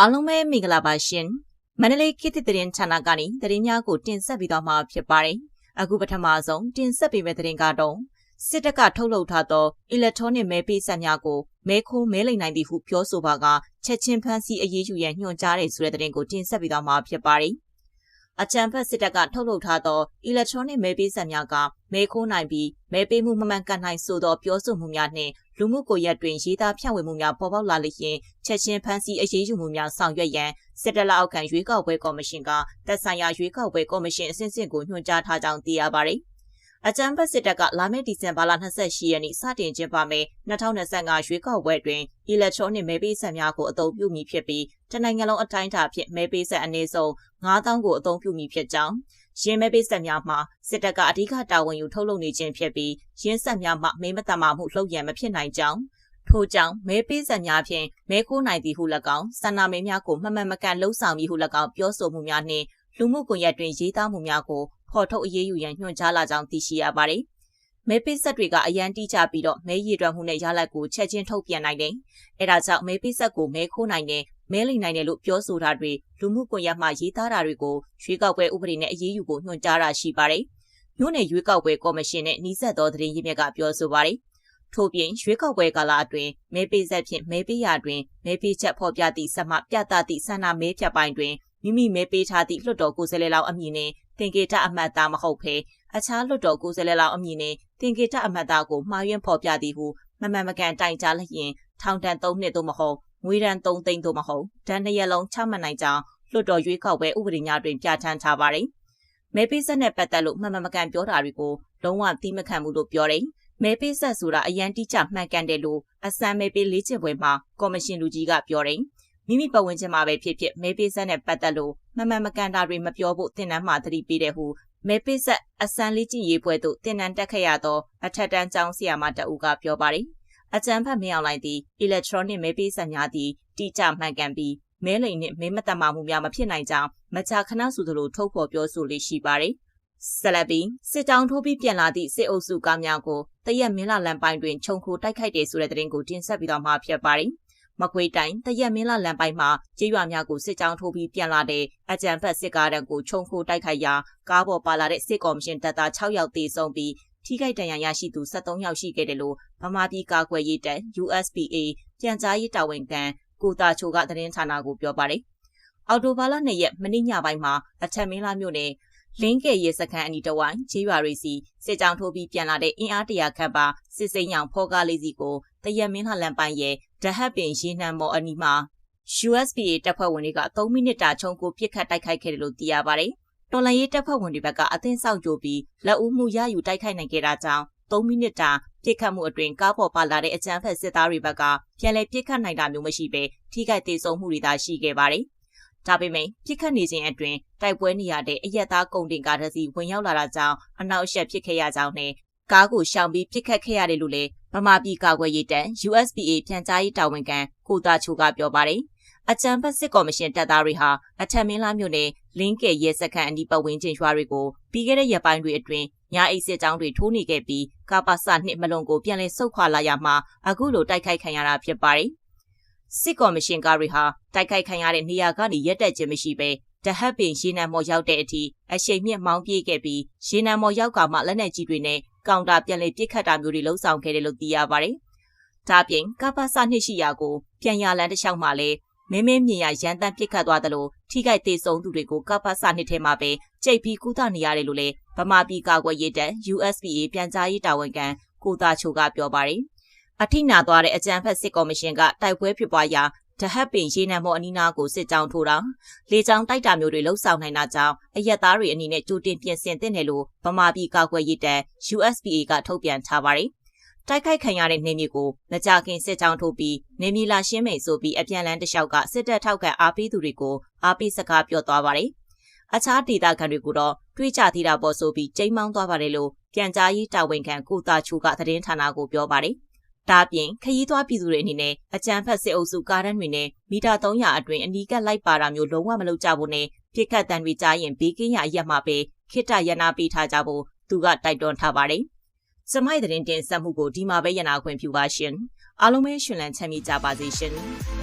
အားလုံးပဲမင်္ဂလာပါရှင်မန္တလေးခေတ်သစ်သတင်းဌာနကနေသတင်းများကိုတင်ဆက်ပေးသွားမှာဖြစ်ပါတယ်အခုပထမဆုံးတင်ဆက်ပေးမယ့်သတင်းကတော့စစ်တပ်ကထုတ်လုပ်ထားသော electronic မဲပေးဆက်များကိုမဲခိုးမဲလိမ်နိုင်သည်ဟုပြောဆိုပါကချက်ချင်းဖမ်းဆီးအရေးယူရန်ညွှန်ကြားတဲ့ဆိုတဲ့သတင်းကိုတင်ဆက်ပေးသွားမှာဖြစ်ပါတယ် အကြံဖက်စစ်တပ်ကထုတ်လုပ်ထားသော electronic မဲပေးဆက်များကမဲခိုးနိုင်ပြီးမဲပေးမှုမမှန်ကန်နိုင်ဆိုသောပြောဆိုမှုများနှင့်လူမှုကွန်ရက်တွင်ရေးသားဖြန့်ဝေမှုများပေါ်ပေါက်လာလျင်ချက်ချင်းဖမ်းဆီးအရေးယူမှုများဆောင်ရွက်ရန်စစ်တပ်လက်အောက်ခံရွေးကောက်ပွဲကော်မရှင်ကတပ်ဆိုင်ရာရွေးကောက်ပွဲကော်မရှင်အစဉ်စဉ်ကိုညွှန်ကြားထားကြောင်းသိရပါသည် အကြံဖက်စစ်တပ်ကလာမယ့်ဒီဇင်ဘာလ28ရက်နေ့စတင်ကျင်းပမယ့်2025ရွေးကောက်ပွဲတွင် electronic မဲပေးဆက်များကိုအသုံးပြုမည်ဖြစ်ပြီးတနိုင်ငံလုံးအတိုင်းအတာဖြင့်မဲပေးဆက်အနည်းဆုံး9000ကိုအသုံးပြုမည်ဖြစ်ကြောင်းရင်းမဲပေးဆက်များမှာစစ်တပ်ကအဓိကတာဝန်ယူထုတ်လုပ်နေခြင်းဖြစ်ပြီးရင်းဆက်များမှမဲမတမာမှုလှုပ်ရံမဖြစ်နိုင်ကြောင်းထို့ကြောင့်မဲပေးဆက်များဖြင့်မဲခိုးနိုင်သည်ဟု၎င်းဆန္ဒမဲများကိုမမှန်မကန်လှုပ်ဆောင်ပြီးဟု၎င်းပြောဆိုမှုများနှင့်လူမှုကွန်ရက်တွင်ရေးသားမှုများကိုဖော်ထုတ်အရေးယူရန်ညွှန်ကြားလာကြောင်းသိရှိရပါသည်မဲပေးဆက်တွေကအရန်တိကျပြီးတော့မဲရည်တွက်မှုနဲ့ရလက်ကိုချက်ချင်းထုတ်ပြန်နိုင်တယ်။အဲဒါကြောင့်မဲပေးဆက်ကိုမဲခိုးနိုင်တဲ့မဲလိမ်နိုင်တယ်လို့ပြောဆိုတာတွေလူမှုကွန်ရက်မှာရေးသားတာတွေကိုရွေးကောက်ပွဲဥပဒေနဲ့အရေးယူဖို့ညွှန်ကြားတာရှိပါတယ်။မြို့နယ်ရွေးကောက်ပွဲကော်မရှင်နဲ့နှီးဆက်သောသတင်းရင်းမြစ်ကပြောဆိုပါတယ်။ထို့ပြင်ရွေးကောက်ပွဲကာလအတွင်းမဲပေးဆက်ဖြင့်မဲပေးရာတွင်မဲပေးချက်ဖော်ပြသည့်ဆက်မှပြသသည့်ဆန္ဒမဲဖြတ်ပိုင်းတွင် မိမိမဲပေးထားသည့်လွှတ်တော်ကိုယ်စားလှယ်လောင်းအမည်နဲ့တင်ကေတအမှတ်သားမဟုတ်ဘဲအခြားလွှတ်တော်ကိုယ်စားလှယ်လောင်းအမည်နဲ့တင်ကေတအမှတ်သားကိုမှားယွင်းဖော်ပြသည်ဟုမမှန်မကန်တိုင်ကြားလျင်ထောင်ဒဏ်၃နှစ်သို့မဟုတ်ငွေဒဏ်3သိန်းသို့မဟုတ်ဒဏ်နှစ်ရက်လုံးချမှတ်နိုင်ကြောင်းလွှတ်တော်ရွေးကောက်ပွဲဥပဒေများတွင်ပြဋ္ဌာန်းထားပါတယ်။မဲပေးဆက်နဲ့ပတ်သက်လို့မှန်မှန်မကန်ပြောတာတွေကိုလုံးဝသီးမခံဘူးလို့ပြောတယ်။မဲပေးဆက်ဆိုတာအရန်တိကျမှန်ကန်တယ်လို့အစမ်းမဲပေးလေးချင်ပွဲမှာကော်မရှင်လူကြီးကပြောတယ်။ မိမိပတ်ဝန်းကျင်မှာပဲဖြစ်ဖြစ်မဲပေးဆက်နဲ့ပတ်သက်လို့မှန်မှန်မကန်တာတွေမပြောဖို့တင်နန်းမှာသတိပေးတယ်ဟုမဲပေးဆက်အစမ်းလေးကျင့်ရေးပွဲသို့တင်နန်းတက်ခဲ့ရသောအထက်တန်းကျောင်းဆရာမတအူကပြောပါတယ်အကြံဖတ်မင်းအောင်လိုက်သည် electronic မဲပေးဆက်များသည်တိကျမှန်ကန်ပြီးမဲလိန်နှင့်မဲမတတ်မှမှုများမဖြစ်နိုင်ကြောင်းမကြာခဏဆိုသလိုထုတ်ဖော်ပြောဆိုလေးရှိပါတယ်။ဆလဘီစစ်တောင်းထိုးပြီးပြန်လာသည့်စစ်အုပ်စုကားများကိုတရက်မင်းလာလန်ပိုင်းတွင်ခြုံခိုတိုက်ခိုက်တယ်ဆိုတဲ့သတင်းကိုတင်ဆက်ပြီးတော့မှဖြစ်ပါတယ်။ မကွေးတိုင်းတရက်မင်းလာလန်ပိုင်းမှာကြေးရွာများကိုစစ်ကြောင်းထိုးပြီးပြန်လာတဲ့အကြံဖက်စစ်ကားတန်းကိုခြုံခိုတိုက်ခိုက်ရာကားပေါ်ပါလာတဲ့စစ်ကော်မရှင်တပ်သား6ယောက်သေဆုံးပြီးထိခိုက်ဒဏ်ရာရရှိသူ73ယောက်ရှိခဲ့တယ်လို့ဗမာပြည်ကာကွယ်ရေးတပ် USPA ပြန်ကြားရေးတာဝန်ခံကိုတာချိုကသတင်းဌာနကိုပြောပါတယ်။အော်တိုဘာလ2ရက်မနေ့ညပိုင်းမှာအထက်မင်းလာမြို့နယ်လင်းကဲရဲစခန်းအနီးတဝိုင်းခြေရွာရီစီစစ်ကြောင်းထိုးပြီးပြန်လာတဲ့အင်အားတရာခန့်ပါစစ်စိမ်းရောင်ဖောကားလေးစီကိုတရက်မင်းလာလန်ပိုင်းရဲ့ ဒဟတ်ပင်ရေနံမော်အနီးမှာ USPA တပ်ဖွဲ့ဝင်တွေက3မိနစ်တာခြုံကိုပြစ်ခတ်တိုက်ခိုက်ခဲ့တယ်လို့သိရပါတယ်။တော်လန်ရေးတပ်ဖွဲ့ဝင်တွေဘက်ကအသင်းဆောက်ကြိုပြီးလက်ဦးမှုရယူတိုက်ခိုက်နိုင်ခဲ့တာကြောင့်3မိနစ်တာပြစ်ခတ်မှုအတွင်ကားပေါ်ပါလာတဲ့အကြမ်းဖက်စစ်သားတွေဘက်ကပြန်လည်ပြစ်ခတ်နိုင်တာမျိုးမရှိဘဲထိခိုက်ဒေဆုံးမှုတွေသာရှိခဲ့ပါတယ်။ဒါပေမဲ့ပြစ်ခတ်နေခြင်းအတွင်တိုက်ပွဲနေရတဲ့အရက်သားကုန်တင်ကားတစ်စီးဝင်ရောက်လာတာကြောင့်အနောက်ရှက်ဖြစ်ခဲ့ရကြောင်းနဲ့ကားကိုရှောင်ပြီးပြစ်ခတ်ခဲ့ရတယ်လို့လည်း ဗမာပြည်ကာကွယ်ရေးတပ် USPA ပြန်ကြားရေးတာဝန်ခံကိုတာချိုကပြောပါတယ်။အကြံဖက်စစ်ကော်မရှင်တပ်သားတွေဟာအထက်မင်းလာမြို့နယ်လင်းကဲရဲစခန်းအနီးပတ်ဝန်းကျင်ရွာတွေကိုပြီးခဲ့တဲ့ရက်ပိုင်းတွေအတွင်းညာအိတ်စစ်ကြောင်းတွေထိုးနေခဲ့ပြီးကာပါစနှစ်မလုံးကိုပြန်လည်ဆုတ်ခွာလာရမှာအခုလိုတိုက်ခိုက်ခံရတာဖြစ်ပါတယ်။စစ်ကော်မရှင်ကားတွေဟာတိုက်ခိုက်ခံရတဲ့နေရာကနေရက်တက်ခြင်းမရှိဘဲတဟတ်ပင်ရေနံမော်ရောက်တဲ့အထိအရှိန်မြင့်မောင်းပြေးခဲ့ပြီးရေနံမော်ရောက်ကမှလက်နက်ကြီးတွေနဲ့ ကောင်တာပြန်လည်ပစ်ခတ်တာမျိုးတွေလှုံ့ဆော်ခဲ့တယ်လို့သိရပါတယ်။ဒါပြင်ကပါစနှစ်ရှိရာကိုပြန်ရလန်းတစ်လျှောက်မှလည်းမင်းမင်းမြင်ရရန်တမ်းပစ်ခတ်သွားသလိုထိခိုက်သေးဆုံးသူတွေကိုကပ္ပစနှစ်ထဲမှာပဲကြိတ်ပြီးကုသနေရတယ်လို့လည်းဗမာပြည်ကာကွယ်ရေးတပ် USPA ပြန်ကြားရေးတာဝန်ခံကိုသာချိုကပြောပါတယ်။အထိနာသွားတဲ့အကြံဖက်စစ်ကော်မရှင်ကတိုက်ပွဲဖြစ်ပွားရာ တဟတ်ပင်ရေနံမော်အနီးနားကိုစစ်ကြောင်းထိုးတာလေကြောင်းတိုက်တာမျိုးတွေလှုပ်ဆောင်နိုင်တာကြောင့်အရက်သားတွေအနေနဲ့ကြိုတင်ပြင်ဆင်သင့်တယ်လို့ဗမာပြည်ကာကွယ်ရေးတပ် USPA ကထုတ်ပြန်ထားပါတယ်။တိုက်ခိုက်ခံရတဲ့နေမြေကိုမကြခင်စစ်ကြောင်းထုတ်ပြီးနေမြေလာရှင်းမိန်ဆိုပြီးအပြန်လန်းတလျှောက်ကစစ်တပ်ထောက်ခံအားပေးသူတွေကိုအားပေးစကားပြောသွားပါတယ်။အခြားဒေသခံတွေကိုတော့တွေးကြသေးတာပေါ်ဆိုပြီးကျိမ်းမောင်းသွားပါတယ်လို့ပြန်ကြားရေးတာဝန်ခံကိုတာချူကသတင်းဌာနကိုပြောပါတယ်။ ဒါပြင်ခရီးသွားပြည်သူတွေအနေနဲ့အကြံဖက်စစ်အုပ်စုကားတန်းတွေနဲ့မီတာ300အတွင်းအနီးကပ်လိုက်ပါတာမျိုးလုံးဝမလုပ်ကြဘူးနဲ့ပြစ်ခတ်တံတွေကြားရင်ဘေးကင်းရအရက်မှာပဲခိတ္တရနာပေးထားကြဖို့သူကတိုက်တွန်းထားပါတယ်။စမိုက်သတင်းတင်ဆက်မှုကိုဒီမှာပဲရနာခွင့်ပြုပါရှင်အားလုံးပဲရှင်လန်းချမ်းမြေ့ကြပါစေရှင်